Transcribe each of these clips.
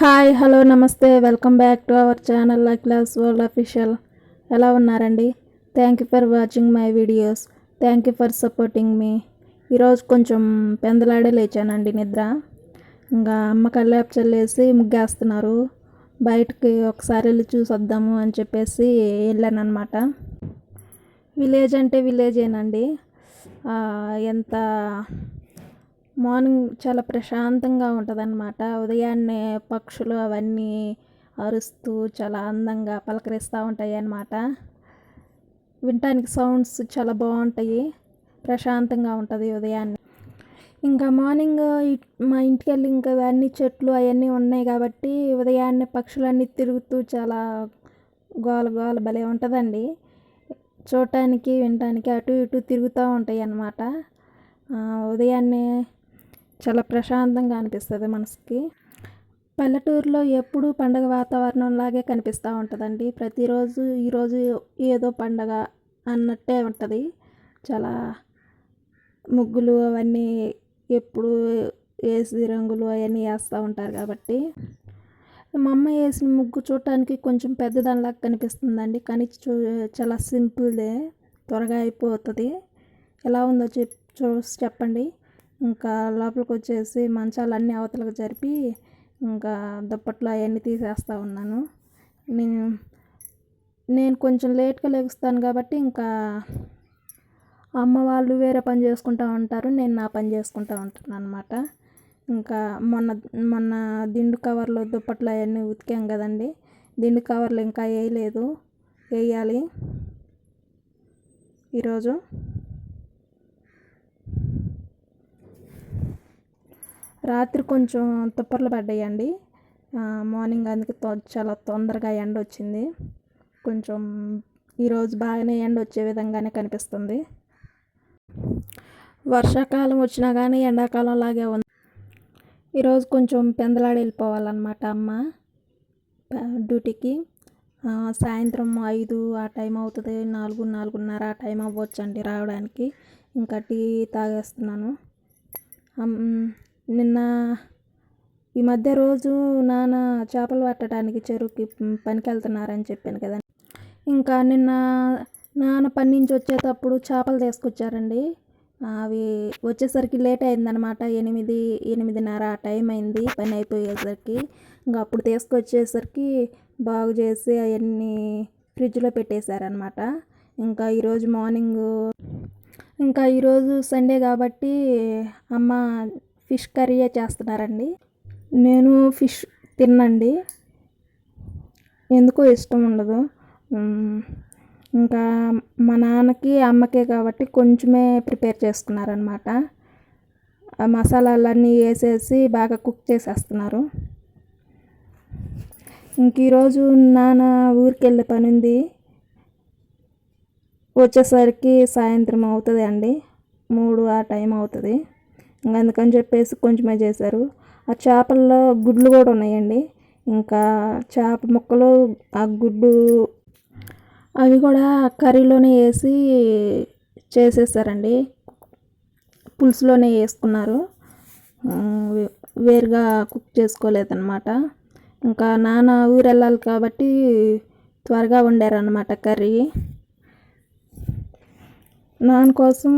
Hi hello నమస్తే. Welcome back to our channel class world official. ఎలా ఉన్నారండి? Thank you for watching my videos. Thank you for supporting మీ. ఈరోజు కొంచెం పెందలాడే లేచానండి నిద్ర. ఇంకా అమ్మ కల్లాపు చల్లేసి ముగ్గేస్తున్నారు. బయటకి ఒకసారి వెళ్ళి చూసి వద్దాము అని చెప్పేసి వెళ్ళాను అనమాట విలేజ్ అంటే విలేజేనండి. ఎంత మార్నింగ్ చాలా ప్రశాంతంగా ఉంటుంది అనమాట ఉదయాన్నే పక్షులు అవన్నీ అరుస్తూ చాలా అందంగా పలకరిస్తూ ఉంటాయి అన్నమాట వినటానికి సౌండ్స్ చాలా బాగుంటాయి. ప్రశాంతంగా ఉంటుంది ఉదయాన్నే. ఇంకా మార్నింగ్ మా ఇంటికి వెళ్ళి ఇంకా అన్ని చెట్లు అవన్నీ ఉన్నాయి కాబట్టి ఉదయాన్నే పక్షులన్నీ తిరుగుతూ చాలా గోల గోల భలే ఉంటుందండి. చూడటానికి వినటానికి అటు ఇటు తిరుగుతూ ఉంటాయి అన్నమాట ఉదయాన్నే చాలా ప్రశాంతంగా అనిపిస్తుంది మనసుకి. పల్లెటూరులో ఎప్పుడూ పండగ వాతావరణం లాగే కనిపిస్తూ ఉంటుందండి. ప్రతిరోజు ఈరోజు ఏదో పండగ అన్నట్టే ఉంటుంది. చాలా ముగ్గులు అవన్నీ ఎప్పుడు వేసి రంగులు అవన్నీ వేస్తూ ఉంటారు కాబట్టి. మా అమ్మ వేసిన ముగ్గు చూడటానికి కొంచెం పెద్దదానిలాగా కనిపిస్తుందండి. కానీ చూ చాలా సింపుల్దే త్వరగా అయిపోతుంది. ఎలా ఉందో చెప్ చూసి చెప్పండి. ఇంకా లోపలికి వచ్చేసి మంచాలన్నీ అవతలకు జరిపి ఇంకా దుప్పట్లు అవన్నీ తీసేస్తూ ఉన్నాను. నేను నేను కొంచెం లేట్గా లెగుస్తాను కాబట్టి ఇంకా అమ్మ వాళ్ళు వేరే పని చేసుకుంటూ ఉంటారు నేను నా పని చేసుకుంటూ ఉంటాను అనమాట ఇంకా మొన్న మొన్న దిండు కవర్లో దుప్పట్లు అవన్నీ ఉతికాం కదండి దిండు కవర్లు ఇంకా వేయలేదు వేయాలి. ఈరోజు రాత్రి కొంచెం తుప్పర్లు పడ్డాయండి. మార్నింగ్ అందుకే తొ- చాలా తొందరగా ఎండ వచ్చింది. కొంచెం ఈరోజు బాగానే ఎండ వచ్చే విధంగానే కనిపిస్తుంది. వర్షాకాలం వచ్చినా కానీ ఎండాకాలం లాగే ఉంది. ఈరోజు కొంచెం పెందలాడి వెళ్ళిపోవాలన్నమాట అమ్మ డ్యూటీకి. సాయంత్రం ఐదు ఆ టైం అవుతుంది. నాలుగు నాలుగున్నర ఆ టైం అవ్వచ్చు అండి రావడానికి. ఇంకా టీ తాగేస్తున్నాను. నిన్న ఈ మధ్య రోజు నాన్న చేపలు పట్టడానికి చెరువుకి పనికి వెళ్తున్నారని చెప్పాను కదా. ఇంకా నిన్న నాన్న పని నుంచి వచ్చేటప్పుడు చేపలు తీసుకొచ్చారండి. అవి వచ్చేసరికి లేట్ అయిందనమాట ఎనిమిది ఎనిమిదిన్నర ఆ టైం అయింది. పని అయిపోయేసరికి ఇంకా అప్పుడు తీసుకొచ్చేసరికి బాగు చేసి అవన్నీ ఫ్రిడ్జ్లో పెట్టేశారనమాట ఇంకా ఈరోజు మార్నింగ్ ఇంకా ఈరోజు సండే కాబట్టి అమ్మ ఫిష్ కర్రీయే చేస్తున్నారండి? నేను ఫిష్ తిన్నండి. ఎందుకో ఇష్టం ఉండదు. ఇంకా మా నాన్నకి అమ్మకే కాబట్టి కొంచెమే ప్రిపేర్ చేసుకున్నారనమాట ఆ మసాలాలన్నీ వేసేసి బాగా కుక్ చేసేస్తున్నారు. ఇంక ఈరోజు నాన్న ఊరికి వెళ్ళే పని ఉంది వచ్చేసరికి సాయంత్రం అవుతుంది అండి మూడు ఆ టైం అవుతుంది. అందుకని చెప్పేసి కొంచెమే చేశారు. ఆ చేపల్లో గుడ్లు కూడా ఉన్నాయండి. ఇంకా చేప ముక్కలు ఆ గుడ్డు అవి కూడా కర్రీలోనే వేసి చేసేసారండి. పులుసులోనే వేసుకున్నారు. వేరుగా కుక్ చేసుకోలేదన్నమాట. ఇంకా నాన్న ఊరు వెళ్ళాలి కాబట్టి త్వరగా వండారన్నమాట కర్రీ. నాన్న కోసం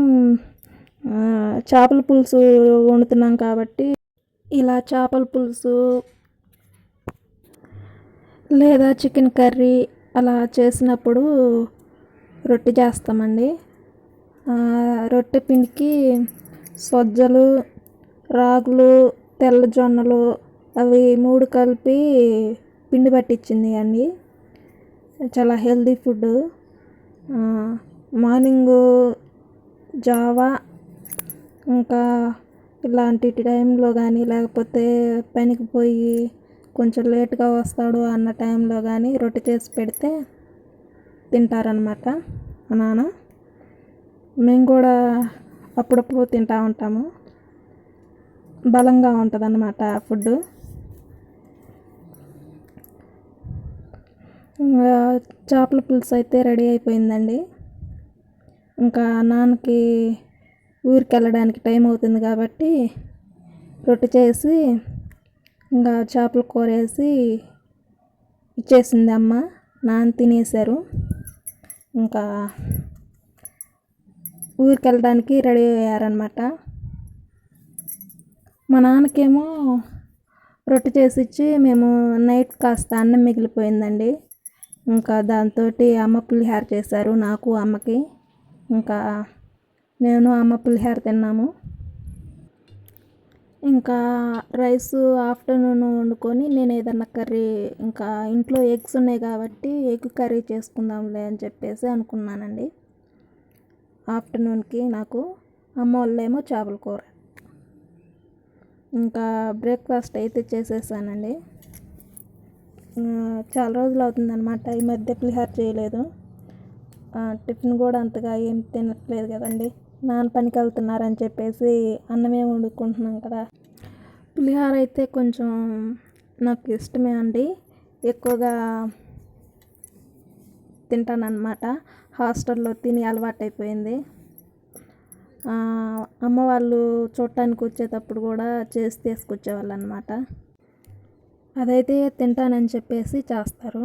చేపల పులుసు వండుతున్నాం కాబట్టి ఇలా చేపల పులుసు లేదా చికెన్ కర్రీ అలా చేసినప్పుడు రొట్టె చేస్తామండి. రొట్టె పిండికి సజ్జలు రాగులు తెల్ల జొన్నలు అవి మూడు కలిపి పిండి పట్టించింది అండి. చాలా హెల్దీ ఫుడ్ మార్నింగ్ జావా ఇంకా ఇలాంటి టైంలో కానీ లేకపోతే పనికి పోయి కొంచెం లేట్గా వస్తాడు అన్న టైంలో కానీ రొట్టె చేసి పెడితే తింటారనమాట మా నాన్న. మేము కూడా అప్పుడప్పుడు తింటూ ఉంటాము. బలంగా ఉంటుందన్నమాట ఆ ఫుడ్ ఇంకా చేపల పులుసు అయితే రెడీ అయిపోయిందండి. ఇంకా నాన్నకి ఊరికి వెళ్ళడానికి టైం అవుతుంది కాబట్టి రొట్టె చేసి ఇంకా చేపల కూర వేసి ఇచ్చేసింది అమ్మ. నాన్న తినేశారు. ఇంకా ఊరికి వెళ్ళడానికి రెడీ అయ్యారనమాట మా నాన్నకేమో రొట్టె చేసి ఇచ్చి మేము నైట్ కాస్త అన్నం మిగిలిపోయిందండి. ఇంకా దాంతో అమ్మ పులిహార చేశారు నాకు అమ్మకి. ఇంకా నేను అమ్మ పులిహార తిన్నాము. ఇంకా రైస్ ఆఫ్టర్నూన్ వండుకొని నేను ఏదన్నా కర్రీ ఇంకా ఇంట్లో ఎగ్స్ ఉన్నాయి కాబట్టి ఎగ్ కర్రీ చేసుకుందాంలే అని చెప్పేసి అనుకున్నానండి. ఆఫ్టర్నూన్కి నాకు అమ్మ వాళ్ళేమో చేపల కూర. ఇంకా బ్రేక్ఫాస్ట్ అయితే చేసేసానండి. చాలా రోజులు అవుతుందన్నమాట ఈ మధ్య పులిహార చేయలేదు. టిఫిన్ కూడా అంతగా ఏం తినట్లేదు కదండి. నాన్న పనికి వెళ్తున్నారని చెప్పేసి అన్నమే వండుకుంటున్నాం కదా. పులిహోర అయితే కొంచెం నాకు ఇష్టమే అండి. ఎక్కువగా తింటానన్నమాట. హాస్టల్లో తిని అలవాటైపోయింది. అమ్మ వాళ్ళు చూడటానికి వచ్చేటప్పుడు కూడా చేసి తీసుకొచ్చేవాళ్ళు అనమాట అదైతే తింటానని చెప్పేసి చేస్తారు.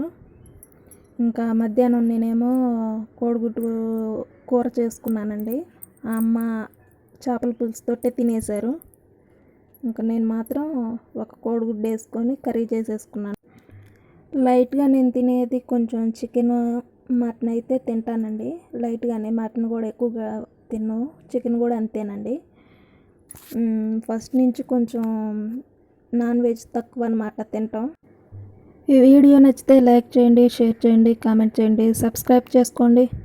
ఇంకా మధ్యాహ్నం నేనేమో కోడిగుడ్డు కూర చేసుకున్నానండి. అమ్మ చేపల పులుసుతోటే తినేశారు. ఇంకా నేను మాత్రం ఒక కోడిగుడ్డు వేసుకొని కర్రీ చేసేసుకున్నాను. లైట్గా నేను తినేది కొంచెం చికెన్ మటన్ అయితే తింటానండి. లైట్గానే మటన్ కూడా ఎక్కువగా తిన్ను. చికెన్ కూడా అంతేనండి. ఫస్ట్ నుంచి కొంచెం నాన్ వెజ్ తక్కువ అనమాట తింటాం. ఈ వీడియో నచ్చితే లైక్ చేయండి షేర్ చేయండి కామెంట్ చేయండి సబ్స్క్రైబ్ చేసుకోండి.